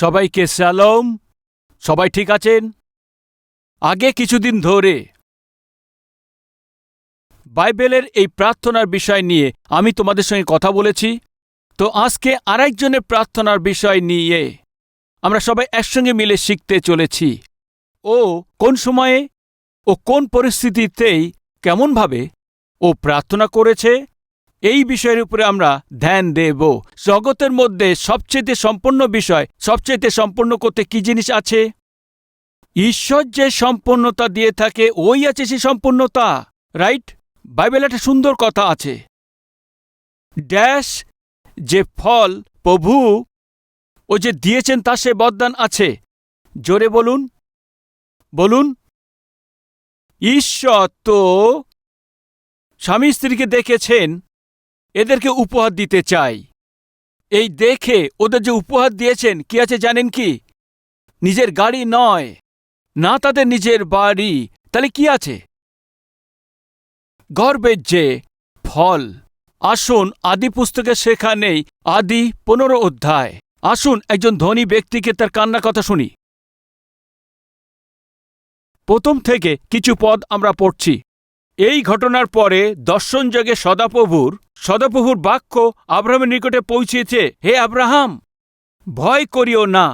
সবাইকে স্যালম সবাই ঠিক আছেন? আগে কিছুদিন ধরে বাইবেলের এই প্রার্থনার বিষয় নিয়ে আমি তোমাদের সঙ্গে কথা বলেছি। তো আজকে আরেকজনের প্রার্থনার বিষয় নিয়ে আমরা সবাই একসঙ্গে মিলে শিখতে চলেছি। ও কোন সময়ে ও কোন পরিস্থিতিতেই কেমনভাবে ও প্রার্থনা করেছে? এই বিষয়ের উপরে আমরা ধ্যান দেব। জগতের মধ্যে সবচেয়ে সম্পন্ন বিষয় সবচেয়ে সম্পন্ন করতে কি জিনিস আছে? ঈশ্বর যে সম্পন্নতা দিয়ে থাকে, ওই আছে সে সম্পূর্ণতা রাইট বাইবেল একটা সুন্দর কথা আছে। ড্যাশ যে ফল, প্রভু, ও যে দিয়েছেন তা সে বদান আছে। জোরে বলুন। বলুন। ঈশ্বর তো স্বামী স্ত্রীকে দেখেছেন এদেরকে উপহার দিতে চাই। এই দেখে ওদের যে উপহার দিয়েছেন, কি আছে জানেন কি? নিজের গাড়ি নয়, না তাদের নিজের বাড়ি। তাহলে কি আছে? গর্বের যে ফল। আসুন, আদি পুস্তকে শেখা নেই, আদি পনেরো অধ্যায়। আসুন, একজন ধনী ব্যক্তিকে তার কান্না কথা শুনি। প্রথম থেকে কিছু পদ আমরা পড়ছি। এই ঘটনার পরে দর্শন যগে সদাপ্রভুর সদাপ্রভুর বাক্য আব্রাহামের নিকটে পৌঁছেছে, হে আব্রাহাম, ভয় করিও না।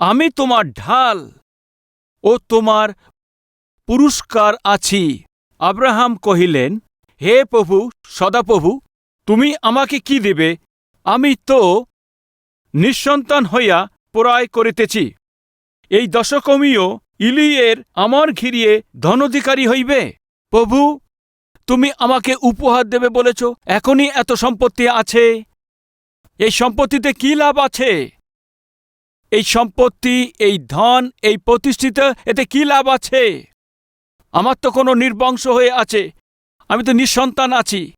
আমি তোমার ঢাল ও তোমার পুরস্কার আছি। আব্রাহাম কহিলেন, হে প্রভু, সদাপ্রভু, তুমি আমাকে কি দেবে? আমি তো নিঃসন্তান হইয়া পরায় করিতেছি। এই দশকমীয় ইলিয়ের আমার ঘিরিয়ে ধনধিকারী হইবে? প্রভু, তুমি আমাকে উপহার দেবে বলেছ, এখনই এত সম্পত্তি আছে। এই সম্পত্তিতে কি লাভ আছে? এই সম্পত্তি, এই ধন, এই প্রতিষ্ঠিত, এতে কি লাভ আছে? আমার তো কোনো নির্বংশ হয়ে আছে। আমি তো নিঃসন্তান আছি।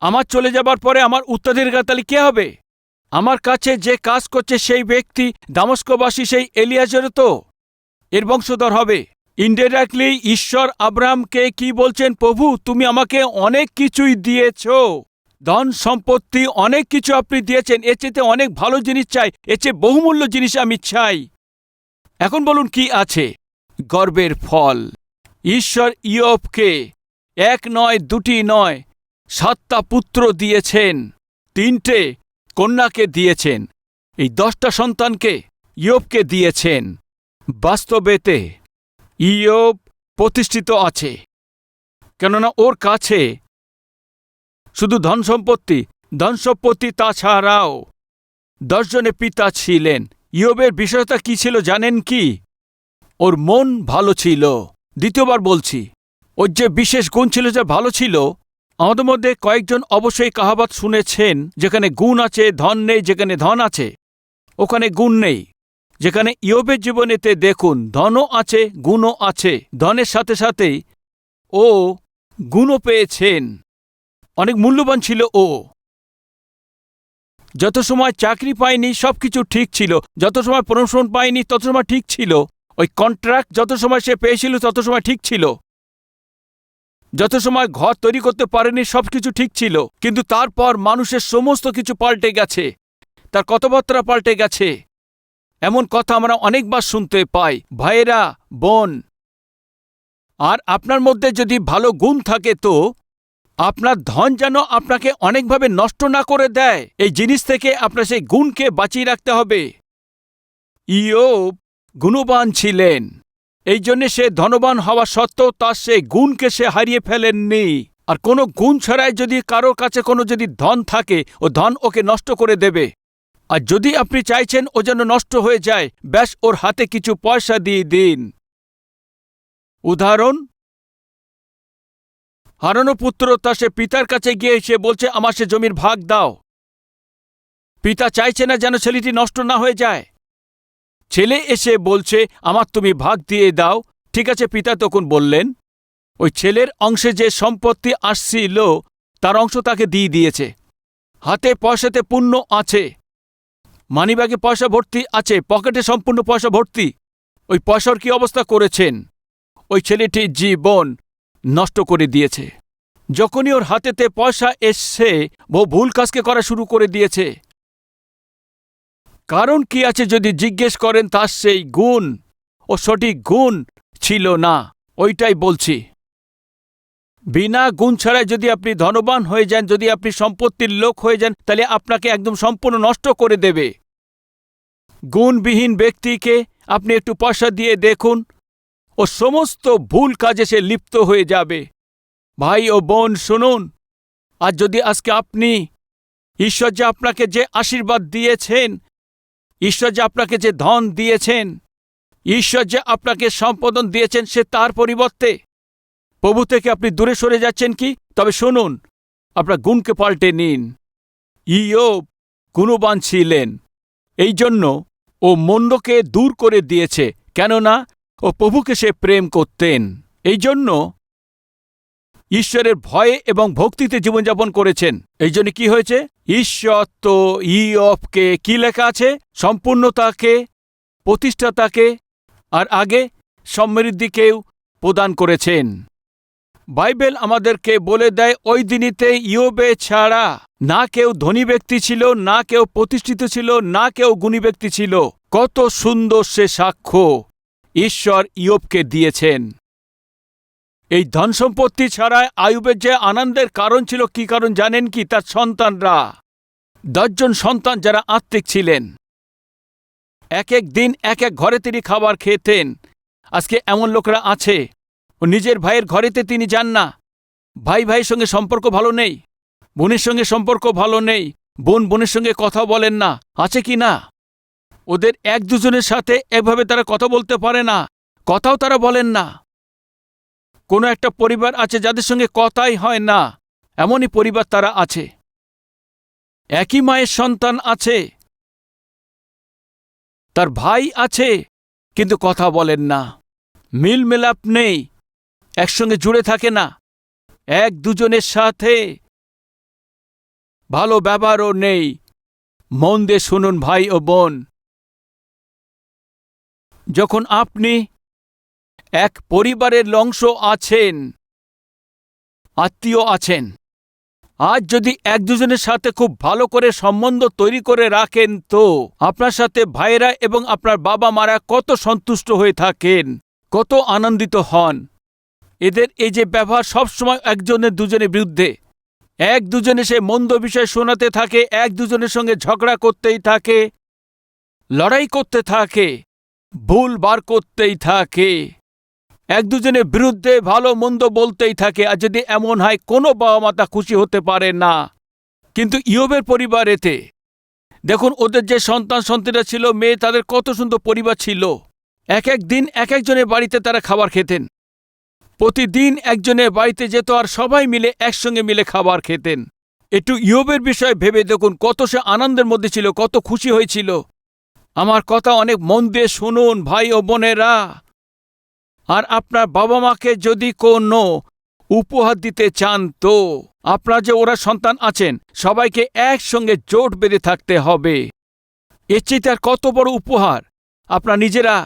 আমার চলে যাবার পরে আমার উত্তরাধিকার কে হবে? আমার কাছে যে কাজ করছে সেই ব্যক্তি, দামস্কবাসী সেই এলিয়াজের তো। এর বংশধর হবে। ইনডাইরেক্টলি ঈশ্বর আব্রাহামকে কি বলছেন, প্রভু, তুমি আমাকে অনেক কিছুই দিয়েছ। ধন সম্পত্তি, অনেক কিছু আপনি দিয়েছেন। এর চেয়ে অনেক ভালো জিনিস চাই। এর চেয়ে বহুমূল্য জিনিস আমি চাই। এখন বলুন, কি আছে? গর্বের ফল। ঈশ্বর ইয়বকে এক নয়, দুটি নয়, সাতটা পুত্র দিয়েছেন, তিনটে কন্যাকে দিয়েছেন। এই দশটা সন্তানকে ইয়বকে দিয়েছেন। বাস্তবেতে ইয়ব প্রতিষ্ঠিত আছে, কেননা ওর কাছে শুধু ধন সম্পত্তি ধন সম্পত্তি তাছাড়াও দশজনে পিতা ছিলেন। ইয়বের বিষয়তা কি ছিল জানেন কি? ওর মন ভালো ছিল। দ্বিতীয়বার বলছি, ওর যে বিশেষ গুণ ছিল যে ভালো ছিল, আমাদের মধ্যে কয়েকজন অবশ্যই কাহাবাত শুনেছেন, যেখানে গুণ আছে, ধন নেই, যেখানে ধন আছে, ওখানে গুণ নেই। যেখানে ইয়বের জীবনেতে দেখুন, ধনও আছে, গুণও আছে, ধনের সাথে সাথেই ও গুণও পেয়েছেন। অনেক মূল্যবান ছিল ও। যত সময় চাকরি পায়নি সবকিছু ঠিক ছিল। যত সময় প্রমোশন পায়নি তত সময় ঠিক ছিল। ওই কন্ট্রাক্ট যত সময় সে পেয়েছিল, তত সময় ঠিক ছিল। যত সময় ঘর তৈরি করতে পারেনি, সবকিছু ঠিক ছিল। কিন্তু তারপর মানুষের সমস্ত কিছু পাল্টে গেছে। তার কথাবার্তা পাল্টে গেছে। এমন কথা আমরা অনেকবার শুনতে পাই, ভাইয়েরা, বোন। আর আপনার মধ্যে যদি ভালো গুণ থাকে তো, আপনার ধন যেন আপনাকে অনেকভাবে নষ্ট না করে দেয়, এই জিনিস থেকে আপনার সেই গুণকে বাঁচিয়ে রাখতে হবে। ইয়োব গুণবান ছিলেন, এই জন্যে সে ধনবান হওয়া সত্ত্বেও তার সেই গুণকে সে হারিয়ে ফেলেননি। আর কোনো গুণ ছাড়াই যদি কারোর কাছে কোনো যদি ধন থাকে, ও ধন ওকে নষ্ট করে দেবে। আর যদি আপনি চাইছেন ও যেন নষ্ট হয়ে যায়, ব্যাস ওর হাতে কিছু পয়সা দিয়ে দিন। উদাহরণ, হারানো পুত্র তা সে পিতার কাছে গিয়ে সে বলছে, আমার সে জমির ভাগ দাও। পিতা চাইছে না যেন ছেলেটি নষ্ট না হয়ে যায়। ছেলে এসে বলছে, আমার তুমি ভাগ দিয়ে দাও। ঠিক আছে, পিতা তখন বললেন, ওই ছেলের অংশে যে সম্পত্তি আসছিল, তার অংশ তাকে দিয়ে দিয়েছে। হাতে পয়সাতে পূর্ণ আছে। মানিব্যাগে পয়সা ভর্তি আছে, পকেটে সম্পূর্ণ পয়সা ভর্তি। ওই পয়সার কি অবস্থা করেছেন? ওই ছেলেটির জীবন নষ্ট করে দিয়েছে। যখনই ওর হাতেতে পয়সা এসছে, ও ভুল কাজকে করা শুরু করে দিয়েছে। কারণ কি আছে যদি জিজ্ঞেস করেন, তার সেই গুণ ও সঠিক গুণ ছিল না। ওইটাই বলছি। বিনা গুণ ছাড়াই যদি আপনি ধনবান হয়ে যান, যদি আপনি সম্পত্তির লোক হয়ে যান, তাহলে আপনাকে একদম সম্পূর্ণ নষ্ট করে দেবে। গুণবিহীন ব্যক্তিকে আপনি একটু পয়সা দিয়ে দেখুন, ও সমস্ত ভুল কাজে সে লিপ্ত হয়ে যাবে। ভাই ও বোন, শুনুন, আর যদি আজকে আপনি ঈশ্বর যে আপনাকে যে আশীর্বাদ দিয়েছেন, ঈশ্বর যে আপনাকে যে ধন দিয়েছেন, ঈশ্বর যে আপনাকে সম্পদন দিয়েছেন, সে তার পরিবর্তে প্রভু থেকে আপনি দূরে সরে যাচ্ছেন কি? তবে শুনুন, আপনার গুণকে পাল্টে নিন। ইয়োব গুণবান ছিলেন, এই জন্য ও মন্দকে দূর করে দিয়েছে, কেননা ও প্রভুকে সে প্রেম করতেন। এই জন্য ঈশ্বরের ভয়ে এবং ভক্তিতে জীবনযাপন করেছেন। এই জন্য কি হয়েছে? ঈশ্বর তো ইয়ফকে কি লেখা আছে? সম্পূর্ণতাকে, প্রতিষ্ঠাতাকে, আর আগে সমৃদ্ধিকেও প্রদান করেছেন। বাইবেল আমাদেরকে বলে দেয়, ওই দিনিতে ইয়োবে ছাড়া না কেউ ধনী ব্যক্তি ছিল, না কেউ প্রতিষ্ঠিত ছিল, না কেউ গুণী ব্যক্তি ছিল। কত সুন্দর সে সাক্ষ্য ঈশ্বর ইয়োবকে দিয়েছেন। এই ধন সম্পত্তি ছাড়ায় আয়ুবের যে আনন্দের কারণ ছিল, কি কারণ জানেন কি? তার সন্তানরা, দশজন সন্তান যারা আত্মিক ছিলেন। এক এক দিন, এক এক ঘরে তিনি খাবার খেতেন। আজকে এমন লোকরা আছে ও নিজের ভাইয়ের ঘরেতে তিনি যান না। ভাই ভাইয়ের সঙ্গে সম্পর্ক ভালো নেই। বোনের সঙ্গে সম্পর্ক ভালো নেই। বোন বোনের সঙ্গে কথা বলেন না। আছে কি না? ওদের এক দুজনের সাথে এভাবে তারা কথা বলতে পারে না। কথাও তারা বলেন না। কোনো একটা পরিবার আছে যাদের সঙ্গে কথাই হয় না। এমনই পরিবার তারা আছে। একই মায়ের সন্তান আছে। তার ভাই আছে, কিন্তু কথা বলেন না। মিলমেলাপ নেই। একসঙ্গে জুড়ে থাকে না। এক দুজনের সাথে ভালো ব্যবহারও নেই। মন দিয়ে শুনুন ভাই ও বোন। যখন আপনি এক পরিবারের অংশ আছেন, আত্মীয় আছেন, আজ যদি এক দুজনের সাথে খুব ভালো করে সম্বন্ধ তৈরি করে রাখেন তো আপনার সাথে ভাইরা এবং আপনার বাবা মারা কত সন্তুষ্ট হয়ে থাকেন, কত আনন্দিত হন। এদের এই যে ব্যবহার সবসময় একজনের দুজনের বিরুদ্ধে। এক দুজনে সে মন্দ বিষয় শোনাতে থাকে, এক দুজনের সঙ্গে ঝগড়া করতেই থাকে, লড়াই করতে থাকে, ভুল বার করতেই থাকে। এক দুজনের বিরুদ্ধে ভালো মন্দ বলতেই থাকে, আর যদি এমন হয়, কোনো বাবা মাতা খুশি হতে পারে না। কিন্তু ইয়বের পরিবারেতে, দেখুন, ওদের যে সন্তান সন্তানরা ছিল, মেয়ে, তাদের কত সুন্দর পরিবার ছিল। এক এক দিন এক একজনের বাড়িতে তারা খাবার খেতেন। প্রতিদিন একজনের বাড়িতে যেত আর সবাই মিলে একসঙ্গে মিলে খাবার খেতেন। একটু ইয়বের বিষয়ে ভেবে দেখুন, কত সে আনন্দের মধ্যে ছিল, কত খুশি হয়েছিল। আমার কথা অনেক মন দিয়ে শুনুন, ভাই ও বোনেরা। আর আপনার বাবা মাকে যদি কোনো উপহার দিতে চান তো, আপনার যে ওরা সন্তান আছেন, সবাইকে একসঙ্গে জোট বেঁধে থাকতে হবে। এর চেয়ে আর কত বড় উপহার আপনার নিজেরা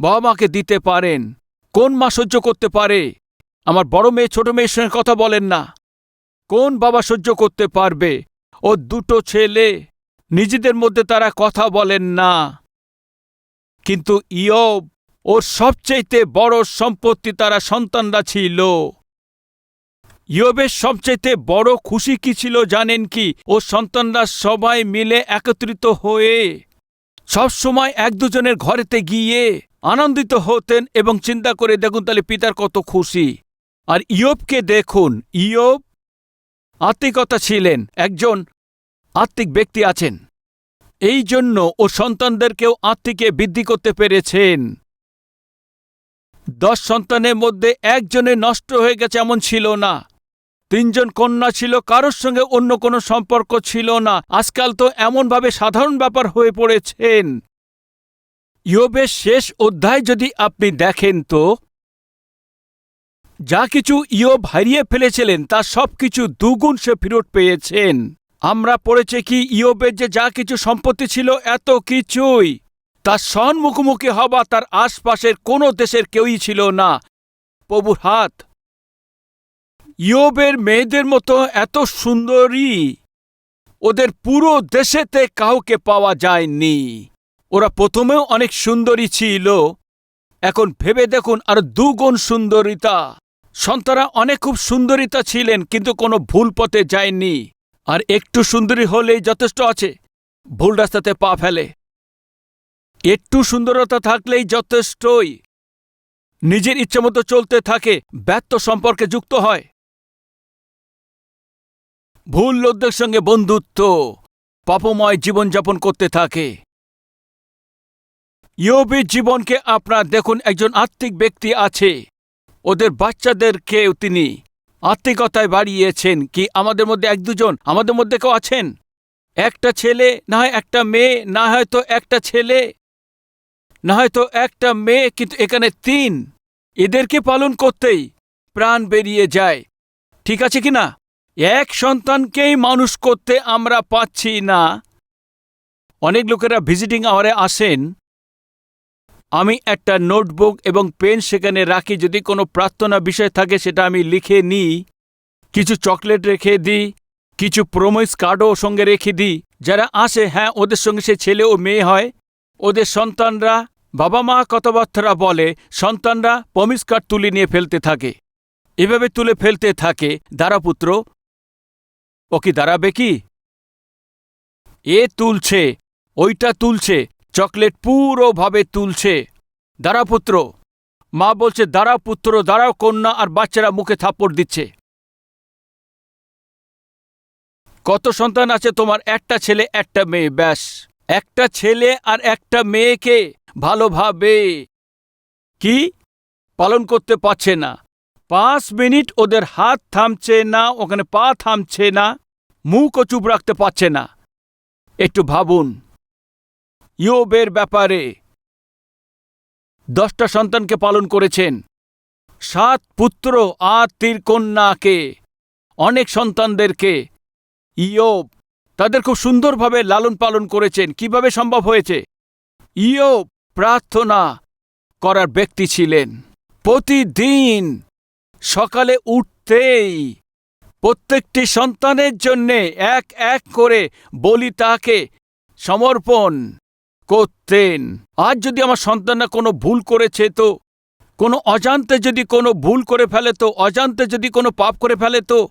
বাবা মাকে দিতে পারেন। কোন মা সহ্য করতে পারে? আমার বড় মেয়ে, ছোট মেয়ের সঙ্গে কথা বলেন না। কোন বাবা সহ্য করতে পারবে? ও দুটো ছেলে, নিজেদের মধ্যে তারা কথা বলেন না। কিন্তু ইয়ব, ওর সবচেয়েতে বড় সম্পত্তি তারা সন্তানরা ছিল। ইয়বের সবচেয়েতে বড় খুশি কি ছিল জানেন কি? ও সন্তানরা সবাই মিলে একত্রিত হয়ে সবসময় এক দুজনের ঘরেতে গিয়ে আনন্দিত হতেন এবং চিন্তা করে দেখুন তাহলে পিতার কত খুশি। আর ইয়বকে দেখুন, ইয়ব আত্মিকতা ছিলেন, একজন আত্মিক ব্যক্তি আছেন। এই জন্য ও সন্তানদেরকেও আত্মিকে বৃদ্ধি করতে পেরেছেন। দশ সন্তানের মধ্যে একজনে নষ্ট হয়ে গেছে এমন ছিল না। তিনজন কন্যা ছিল, কারোর সঙ্গে অন্য কোনো সম্পর্ক ছিল না। আজকাল তো এমনভাবে সাধারণ ব্যাপার হয়ে পড়েছেন। ইয়োবের শেষ অধ্যায় যদি আপনি দেখেন তো, যা কিছু ইয়োব হারিয়ে ফেলেছিলেন, তা সব কিছু দুগুণ সে ফেরত পেয়েছেন। আমরা পড়েছে কি ইয়োবের যে যা কিছু সম্পত্তি ছিল, এত কিছুই। তার সন মুখোমুখি হবা তার আশপাশের কোনো দেশের কেউই ছিল না। প্রভুর হাত। ইয়োবের মেয়েদের মতো এত সুন্দরী। ওদের পুরো দেশেতে কাউকে পাওয়া যায়নি। ওরা প্রথমেও অনেক সুন্দরী ছিল। এখন ভেবে দেখুন আর দুগুণ সুন্দরিতা। সন্তানরা অনেক খুব সুন্দরিতা ছিলেন, কিন্তু কোনো ভুল পথে যায়নি। আর একটু সুন্দরী হলেই যথেষ্ট আছে। ভুল রাস্তাতে পা ফেলে। একটু সুন্দরতা থাকলেই যথেষ্টই। নিজের ইচ্ছামতো চলতে থাকে, ব্যর্থ সম্পর্কে যুক্ত হয়। ভুল লোকদের সঙ্গে বন্ধুত্ব, পাপময় জীবনযাপন করতে থাকে। ইয়োবের জীবনকে আপনার দেখুন, একজন আত্মিক ব্যক্তি আছে। ওদের বাচ্চাদেরকেও তিনি আত্মিকতায় বাড়িয়েছেন। কি আমাদের মধ্যে এক দুজন? আমাদের মধ্যে কেউ আছেন? একটা ছেলে, না হয় একটা মেয়ে, না হয়তো একটা ছেলে। না হয়তো একটা মেয়ে, কিন্তু এখানে তিন। এদেরকে পালন করতেই প্রাণ বেরিয়ে যায়? ঠিক আছে কি না? এক সন্তানকেই মানুষ করতে আমরা পাচ্ছি না। অনেক লোকেরা ভিজিটিং আওয়ারে আসেন। আমি একটা নোটবুক এবং পেন সেখানে রাখি, যদি কোনো প্রার্থনা বিষয় থাকে সেটা আমি লিখে নিই। কিছু চকলেট রেখে দিই, কিছু প্রোমিস কার্ডও সঙ্গে রেখে দিই। যারা আসে হ্যাঁ ওদের সঙ্গে সে ছেলে ও মেয়ে হয়। ওদের সন্তানরা, বাবা মা কথাবার্তারা বলে, সন্তানরা প্রমিস কার্ড তুলে নিয়ে ফেলতে থাকে। এভাবে তুলে ফেলতে থাকে। দারাপুত্র, ও কি দাঁড়াবে কি? এ তুলছে, ওইটা তুলছে। চকলেট পুরোভাবে তুলছে। দাঁড়াপুত্র মা বলছে দাঁড়া পুত্র, দাঁড়াও কন্যা আর বাচ্চারা মুখে থাপ্পড় দিচ্ছে। কত সন্তান আছে তোমার? একটা ছেলে, একটা মেয়ে, ব্যাস। একটা ছেলে আর একটা মেয়েকে ভালোভাবে কি? পালন করতে পারছে না। পাঁচ মিনিট ওদের হাত থামছে না, ওখানে পা থামছে না, মুখও চুপ রাখতে পারছে না। একটু ভাবুন। ইয়োবের ব্যাপারে। দশটা সন্তানকে পালন করেছেন। সাত পুত্র আর তীর কন্যাকে, অনেক সন্তানদেরকে। ইয়োব তাদের খুব সুন্দরভাবে লালন পালন করেছেন। কীভাবে সম্ভব হয়েছে? ইয়োব প্রার্থনা করার ব্যক্তি ছিলেন। প্রতিদিন সকালে উঠতেই প্রত্যেকটি সন্তানের জন্যে এক এক করে বলি তাকে সমর্পণ করতেন। আজ যদি আমার সন্তানরা কোনো ভুল করেছে তো, কোনো অজান্তে যদি কোনো ভুল করে ফেলে তো, অজান্তে যদি কোনো পাপ করে ফেলে তো,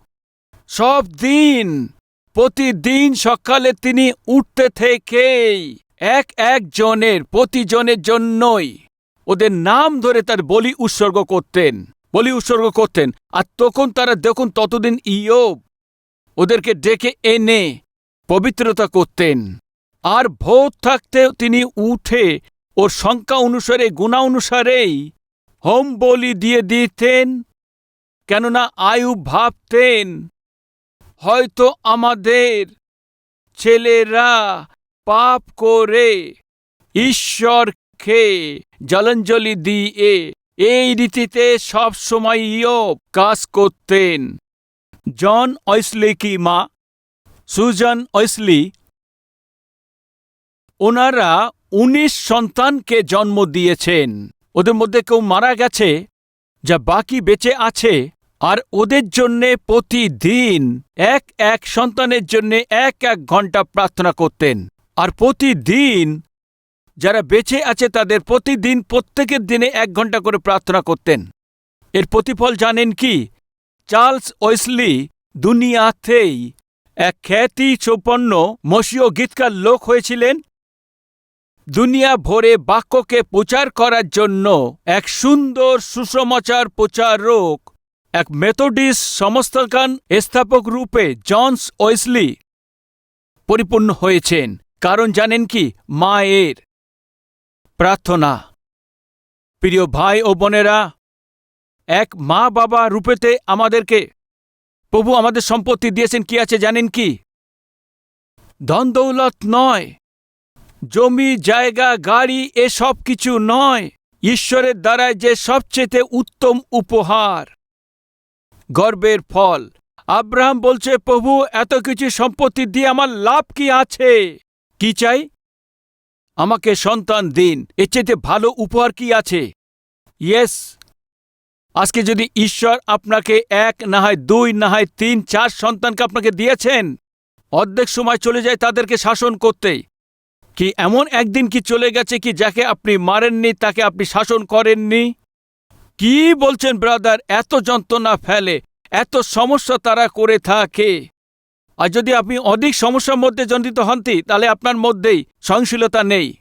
সব দিন, প্রতিদিন সকালে তিনি উঠতে থেকেই এক এক জনের প্রতিজনের জন্যই ওদের নাম ধরে তার বলি উৎসর্গ করতেন। বলি উৎসর্গ করতেন। আর তখন তারা দেখুন ততদিন ইয়োব ওদেরকে ডেকে এনে পবিত্রতা করতেন। আর ভোর থাকতে তিনি উঠে ওর সংখ্যা অনুসারে, গুণা অনুসারেই হোম বলি দিয়ে দিতেন, কেননা আয়ু ভাবতেন, হয়তো আমাদের ছেলেরা পাপ করে ঈশ্বরকে জলাঞ্জলি দিয়ে এই রীতিতে সব সময় কাজ করতেন। জন ঐসলি কি মা? সুজন ঐসলি ওনারা উনিশ সন্তানকে জন্ম দিয়েছেন। ওদের মধ্যে কেউ মারা গেছে, যা বাকি বেঁচে আছে, আর ওদের জন্যে প্রতিদিন এক এক সন্তানের জন্যে এক এক ঘণ্টা প্রার্থনা করতেন। আর প্রতিদিন যারা বেঁচে আছে তাদের প্রতিদিন প্রত্যেকের দিনে এক ঘণ্টা করে প্রার্থনা করতেন। এর প্রতিফল জানেন কি? চার্লস ওয়েসলি দুনিয়াতেই এক খ্যাতি চৌপন্ন মসীয় গীতকার লোক হয়েছিলেন। দুনিয়া ভরে বাক্যকে প্রচার করার জন্য এক সুন্দর সুসমাচার প্রচারক এক মেথোডিস সমস্তকান স্থাপক রূপে জনস ওয়েসলি পরিপূর্ণ হয়েছেন। কারণ জানেন কি? মায়ের প্রার্থনা। প্রিয় ভাই ও বোনেরা, এক মা বাবা রূপেতে আমাদেরকে প্রভু আমাদের সম্পত্তি দিয়েছেন। কি আছে জানেন কি? ধন দৌলত নয়। জমি, জায়গা, গাড়ি এসব কিছু নয়। ঈশ্বরের দ্বারায় যে সবচেয়ে উত্তম উপহার। গর্বের ফল। আব্রাহাম বলছে, প্রভু, এত কিছু সম্পত্তি দিয়ে আমার লাভ কি আছে? কি চাই? আমাকে সন্তান দিন। এর চেয়ে ভালো উপহার কি আছে? ইয়েস। আজকে যদি ঈশ্বর আপনাকে এক না হয় দুই না হয় তিন, চার সন্তানকে আপনাকে দিয়েছেন, অর্ধেক সময় চলে যায় তাদেরকে শাসন করতেই কি এমন একদিন কি চলে গেছে কি যাকে আপনি মারেননি, তাকে আপনি শাসন করেননি? কি বলছেন ব্রাদার? এত যন্ত্রণা ফেলে, এত সমস্যা তারা করে থাকে। আর যদি আপনি অধিক সমস্যার মধ্যে জনিত হনতি, তাহলে আপনার মধ্যেই সহনশীলতা নেই।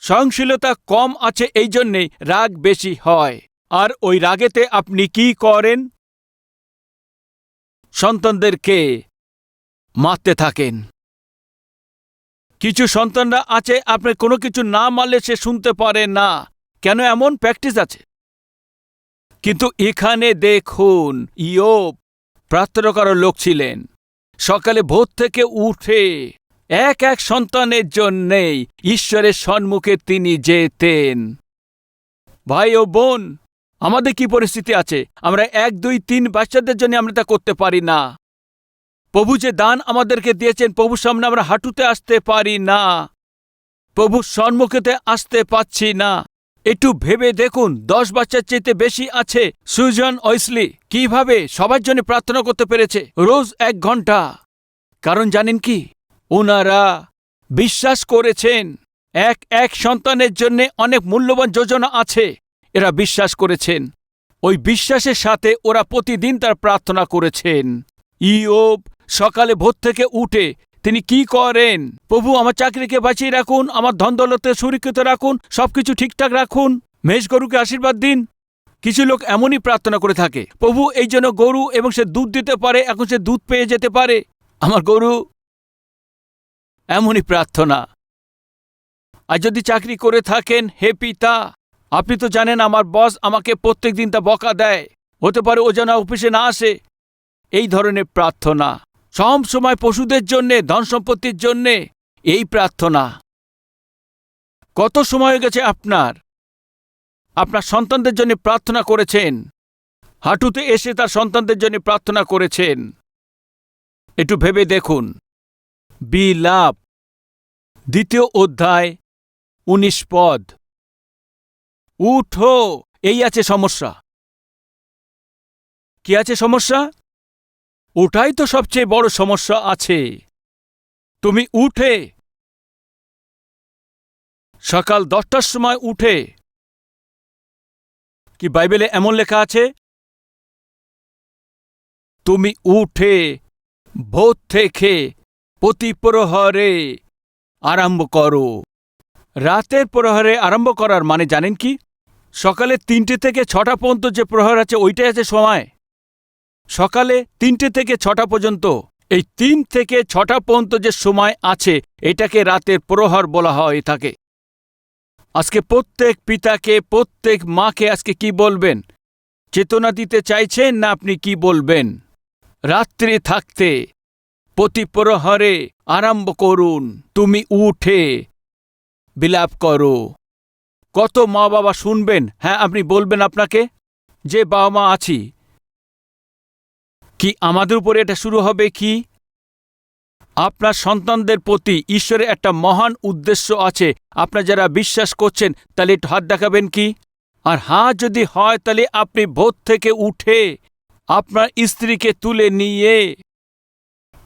সহনশীলতা কম আছে এই জন্যেই রাগ বেশি হয়। আর ওই রাগেতে আপনি কি করেন? সন্তানদেরকে মারতে থাকেন। কিছু সন্তানরা আছে, আপনি কোনো কিছু না মারলে সে শুনতে পারে না। কেন এমন প্র্যাকটিস আছে? কিন্তু এখানে দেখুন, ইয়োব প্রার্থনা করার লোক ছিলেন। সকালে ভোর থেকে উঠে এক এক সন্তানের জন্যেই ঈশ্বরের সম্মুখে তিনি যেতেন। ভাই ও বোন, আমাদের কি পরিস্থিতি আছে? আমরা এক, দুই, তিন বাচ্চাদের জন্য আমরা তা করতে পারি না। প্রভু যে দান আমাদেরকে দিয়েছেন প্রভুর সামনে আমরা হাঁটুতে আসতে পারি না। প্রভুর সম্মুখেতে আসতে পাচ্ছি না। একটু ভেবে দেখুন, দশ বাচ্চার চেয়ে বেশি আছে। সুজন ঐসলি কীভাবে? সবার জন্য প্রার্থনা করতে পেরেছে, রোজ এক ঘণ্টা। কারণ জানেন কি? ওনারা বিশ্বাস করেছেন, এক এক সন্তানের জন্য অনেক মূল্যবান যোজনা আছে, এরা বিশ্বাস করেছেন। ওই বিশ্বাসের সাথে ওরা প্রতিদিন তার প্রার্থনা করেছেন। ইয়োব সকালে ভোর থেকে উঠে তিনি কি করেন? প্রভু, আমার চাকরিকে বাঁচিয়ে রাখুন, আমার ধনদৌলতে সুরক্ষিত রাখুন, সবকিছু ঠিকঠাক রাখুন, মেষ গরুকে আশীর্বাদ দিন। কিছু লোক এমনই প্রার্থনা করে থাকে, প্রভু, এই জন্য গরু এবং সে দুধ দিতে পারে, এখন সে দুধ পেয়ে যেতে পারে। আমার গরু, এমনই প্রার্থনা। আর যদি চাকরি করে থাকেন, হে পিতা, আপনি তো জানেন আমার বস আমাকে প্রত্যেক দিন তা বকা দেয়। হতে পারে ও যেন অফিসে না আসে। এই ধরনের প্রার্থনা। সব সময় পশুদের জন্যে, ধন সম্পত্তির জন্যে এই প্রার্থনা। কত সময় গেছে আপনার? আপনার সন্তানদের জন্য প্রার্থনা করেছেন। হাঁটুতে এসে তার সন্তানদের জন্য প্রার্থনা করেছেন। একটু ভেবে দেখুন। বি লাভ দ্বিতীয় অধ্যায়, উনিশ পদ। উঠো, এই আছে সমস্যা। কি আছে সমস্যা? ওটাই তো সবচেয়ে বড় সমস্যা আছে। তুমি উঠে। সকাল দশটার সময় উঠে। কি বাইবেলে এমন লেখা আছে? তুমি উঠে, ভোর থেকে প্রতি প্রহরে আরম্ভ করো। রাতের প্রহরে আরম্ভ করার মানে জানেন কি? সকালে তিনটে থেকে ছটা পর্যন্ত যে প্রহর আছে, ওইটাই আছে সময়। সকালে তিনটে থেকে ছটা পর্যন্ত। এই তিন থেকে ছটা পর্যন্ত যে সময় আছে, এটাকে রাতের প্রহর বলা হয় থাকে। আজকে প্রত্যেক পিতাকে, প্রত্যেক মাকে আজকে কি বলবেন? চেতনা দিতে চাইছেন না আপনি কি বলবেন? রাত্রি থাকতে, প্রতি প্রহরে আরম্ভ করুন, তুমি উঠে বিলাপ করো। কত মা বাবা শুনবেন? হ্যাঁ আপনি বলবেন আপনাকে, যে বাবা মা আছি কি আমাদের উপরে এটা শুরু হবে কি? আপনার সন্তানদের প্রতি ঈশ্বরের একটা মহান উদ্দেশ্য আছে। আপনার যারা বিশ্বাস করছেন, তাহলে একটু হাত দেখাবেন কি? আর হ্যাঁ যদি হয়, তাহলে আপনি ভোর থেকে উঠে আপনার স্ত্রীকে তুলে নিয়ে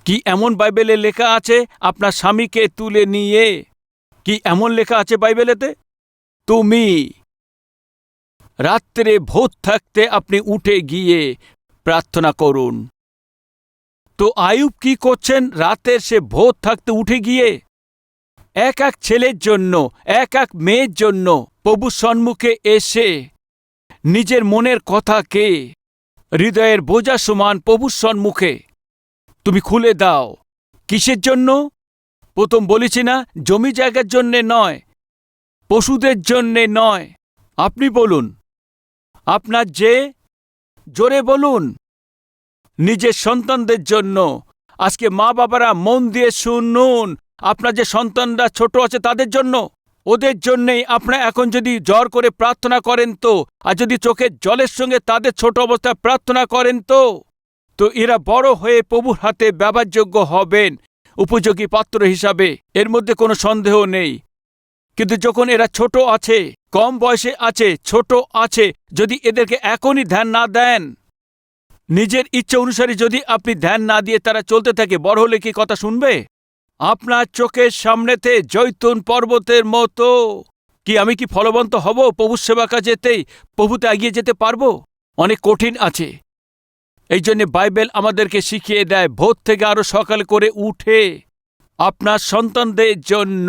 কি এমন বাইবেলে লেখা আছে? আপনার স্বামীকে তুলে নিয়ে কি এমন লেখা আছে বাইবেলেতে? তুমি রাত্রে ভোর থাকতে আপনি উঠে গিয়ে প্রার্থনা করুন। তো আয়ুব কি করছেন? রাতের সে ভোর থাকতে উঠে গিয়ে এক এক ছেলের জন্য, এক এক মেয়ের জন্য প্রভু সম্মুখে এসে নিজের মনের কথাকে হৃদয়ের বোঝা সমান প্রভুর সম্মুখে তুমি খুলে দাও। কিসের জন্য? প্রথম বলেছি না, জমি জায়গার জন্যে নয়, পশুদের জন্যে নয়। আপনি বলুন, আপনার যে জোরে বলুন, নিজের সন্তানদের জন্য। আজকে মা বাবারা মন দিয়ে শুনুন, আপনার যে সন্তানরা ছোট আছে তাদের জন্য। ওদের জন্যেই আপনারা এখন যদি জ্বর করে প্রার্থনা করেন তো, আর যদি চোখের জলের সঙ্গে তাদের ছোট অবস্থায় প্রার্থনা করেন তো তো এরা বড় হয়ে প্রভুর হাতে ব্যবহারযোগ্য হবেন, উপযোগী পাত্র হিসাবে। এর মধ্যে কোনো সন্দেহ নেই। কিন্তু যখন এরা ছোট আছে, কম বয়সে আছে, ছোট আছে, যদি এদেরকে এখনই ধ্যান না দেন, নিজের ইচ্ছে অনুসারে যদি আপনি ধ্যান না দিয়ে তারা চলতে থাকে, বড় হলে কি কথা শুনবে? আপনার চোখের সামনেতে জৈতুন পর্বতের মতো। কি আমি কি ফলবন্ত হব প্রভু সেবা কাজেতেই? প্রভুতে এগিয়ে যেতে পারব? অনেক কঠিন আছে। এই জন্যে বাইবেল আমাদেরকে শিখিয়ে দেয়, ভোর থেকে আরও সকাল করে উঠে আপনার সন্তানদের জন্য।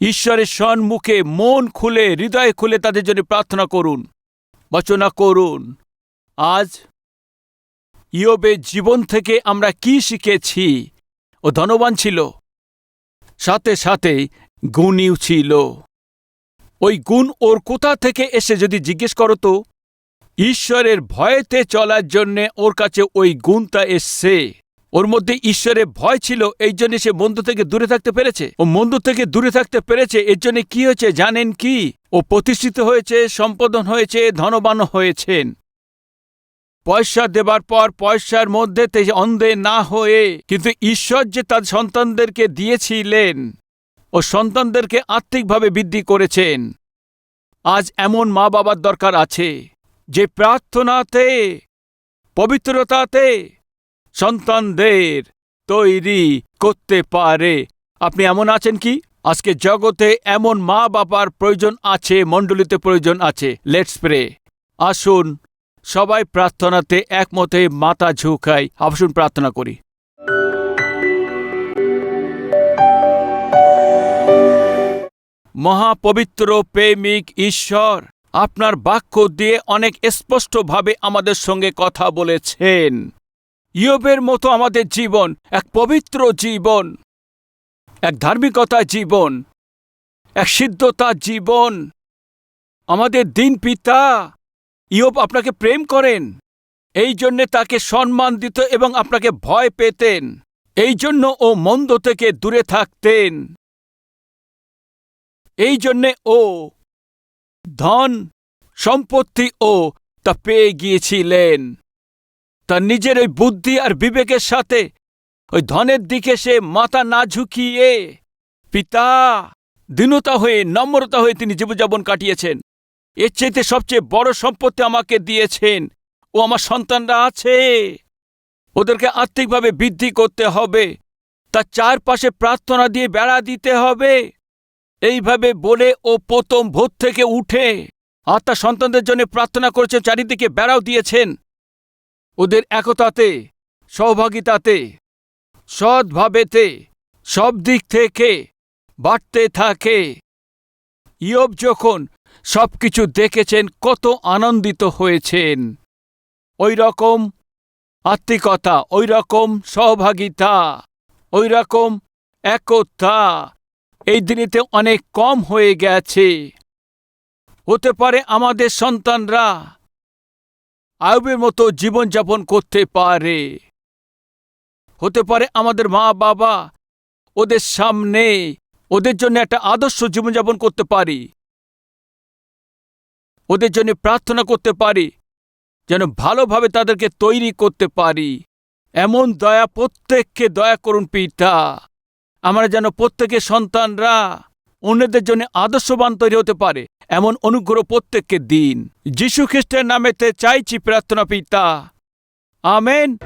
ঈশ্বরের সম্মুখে মন খুলে, হৃদয় খুলে তাদের জন্য প্রার্থনা করুন। বচনা করুন। আজ ইয়োবের জীবন থেকে আমরা কি শিখেছি? ও ধনবান ছিল। সাথে সাথে গুণীও ছিল। ওই গুণ ওর কোথা থেকে এসে যদি জিজ্ঞেস করো তো, ঈশ্বরের ভয়েতে চলার জন্যে ওর কাছে ওই গুণটা এসছে। ওর মধ্যে ঈশ্বরের ভয় ছিল, এই জন্য সে মন্দ থেকে দূরে থাকতে পেরেছে। ও মন্দ থেকে দূরে থাকতে পেরেছে, এর জন্য কি হয়েছে জানেন কি? ও প্রতিষ্ঠিত হয়েছে, সম্পাদন হয়েছে, ধনবান হয়েছেন। পয়সা দেবার পর পয়সার মধ্যে অন্ধে না হয়ে, কিন্তু ঈশ্বর যে তার সন্তানদেরকে দিয়েছিলেন, ও সন্তানদেরকে আর্থিকভাবে বৃদ্ধি করেছেন। আজ এমন মা বাবার দরকার আছে, যে প্রার্থনাতে, পবিত্রতাতে সন্তানদের তৈরি করতে পারে। আপনি এমন আছেন কি? আজকে জগতে এমন মা বাবার প্রয়োজন আছে, মণ্ডলীতে প্রয়োজন আছে। লেটস প্রে আসুন, সবাই প্রার্থনাতে একমতে মাথা ঝুঁকাই। আসুন প্রার্থনা করি। মহাপবিত্র প্রেমিক ঈশ্বর, আপনার বাক্য দিয়ে অনেক স্পষ্টভাবে আমাদের সঙ্গে কথা বলেছেন। ইয়বের মতো আমাদের জীবন, এক পবিত্র জীবন, এক ধার্মিকতা জীবন, এক সিদ্ধতা জীবন। আমাদের দিন পিতা ইয়ব আপনাকে প্রেম করেন, এই জন্যে তাকে সম্মান দিত এবং আপনাকে ভয় পেতেন, এই জন্য ও মন্দ থেকে দূরে থাকতেন। এই জন্যে ও ধন, সম্পত্তি ও তা পেয়ে গিয়েছিলেন। তার নিজের ওই বুদ্ধি আর বিবেকের সাথে, ওই ধনের দিকে সে মাথা না ঝুঁকিয়ে পিতা, দীনতা হয়ে, নম্রতা হয়ে তিনি জীবনযাপন কাটিয়েছেন। এর চাইতে সবচেয়ে বড় সম্পত্তি আমাকে দিয়েছেন। ও আমার সন্তানরা আছে। ওদেরকে আর্থিকভাবে বৃদ্ধি করতে হবে। তার চারপাশে প্রার্থনা দিয়ে বেড়া দিতে হবে। এইভাবে বলে ও প্রথম ভোর থেকে উঠে আর তার সন্তানদের জন্য প্রার্থনা করেছেন চারিদিকে বেড়াও দিয়েছেন। ওদের একতাতে সৎভাবেতে, সব দিক থেকে বাড়তে থাকে। ইয়ব যখন সবকিছু দেখেছেন, কত আনন্দিত হয়েছেন। ওই রকম আত্মিকতা ওই রকম সহভাগিতা ওই রকম একতা এই দিনেতে অনেক কম হয়ে গেছে। হতে পারে আমাদের সন্তানরা আয়ুবের মতো জীবনযাপন করতে পারে। হতে পারে আমাদের মা, বাবা, ওদের সামনে, ওদের জন্য একটা আদর্শ জীবনযাপন করতে পারি। ওদের জন্য প্রার্থনা করতে পারি, যেন ভালোভাবে তাদেরকে তৈরি করতে পারি। এমন দয়া প্রত্যেককে দয়া করুন পিতা। আমরা যেন প্রত্যেকের সন্তানরা অন্যদের জন্য আদর্শবান তৈরি হতে পারে, এমন অনুগ্রহ প্রত্যেককে দিন। যীশু খ্রিস্টের নামেতে চাইছি প্রার্থনা পিতা। আমেন।